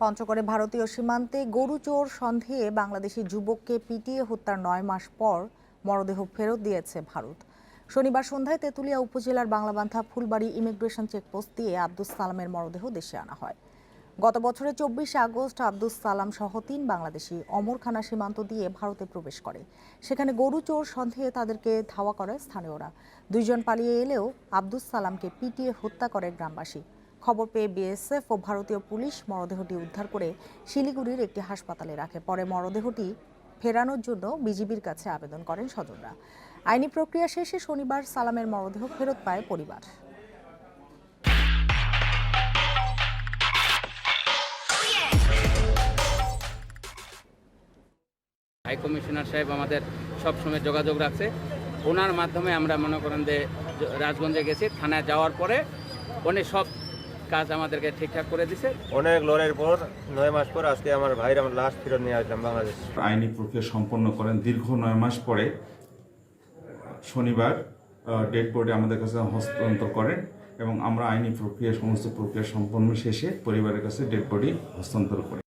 পঞ্চগড়ে ভারতীয় সীমান্তে গরু চোর সন্দেহে বাংলাদেশি যুবককে পিটিয়ে হত্যার নয় মাস পর মরদেহ ফেরত দিয়েছে ভারত। শনিবার সন্ধ্যায় তেঁতুলিয়া উপজেলার বাংলাবান্ধা ফুলবাড়ি ইমিগ্রেশন চেকপোস্ট দিয়ে আব্দুস সালামের মরদেহ দেশে আনা হয়। গত বছরের চব্বিশে আগস্ট আব্দুস সালাম সহ তিন বাংলাদেশি অমরখানা সীমান্ত দিয়ে ভারতে প্রবেশ করে। সেখানে গরু চোর সন্দেহে তাদেরকে ধাওয়া করে স্থানীয়রা। দুইজন পালিয়ে এলেও আব্দুস সালামকে পিটিয়ে হত্যা করে গ্রামবাসী। খবর পেয়ে বিএসএফ ও ভারতীয় পুলিশ মরদেহটি উদ্ধার করে শিলিগুড়ির একটি হাসপাতালে রাখে। পরে মরদেহটি ফেরানোর জন্য বিজিবির কাছে আবেদন করেন স্বজনরা। আইনি প্রক্রিয়া শেষে শনিবার সালামের মরদেহ ফেরত পায় পরিবার। হাই কমিশনার সাহেব আমাদের সব সময় যোগাযোগ রাখছে। ওনার মাধ্যমে আমরা মনে করেন যে রাজগঞ্জে গেছি, থানায় যাওয়ার পরে উনি সব কাজ আমাদেরকে ঠিকঠাক করে দিছে। অনেক লড়াইয়ের পর নয় মাস পর আজকে আমার ভাইয়ের আমার লাস্ট ফিরত নিয়ে আসলাম বাংলাদেশ। আইনি প্রক্রিয়া সম্পন্ন করেন। দীর্ঘ নয় মাস পরে শনিবার ডেড বডি আমাদের কাছে হস্তান্তর করেন এবং আমরা আইনি প্রক্রিয়া সমস্ত প্রক্রিয়া সম্পন্ন শেষে পরিবারের কাছে ডেড বডি হস্তান্তর করি।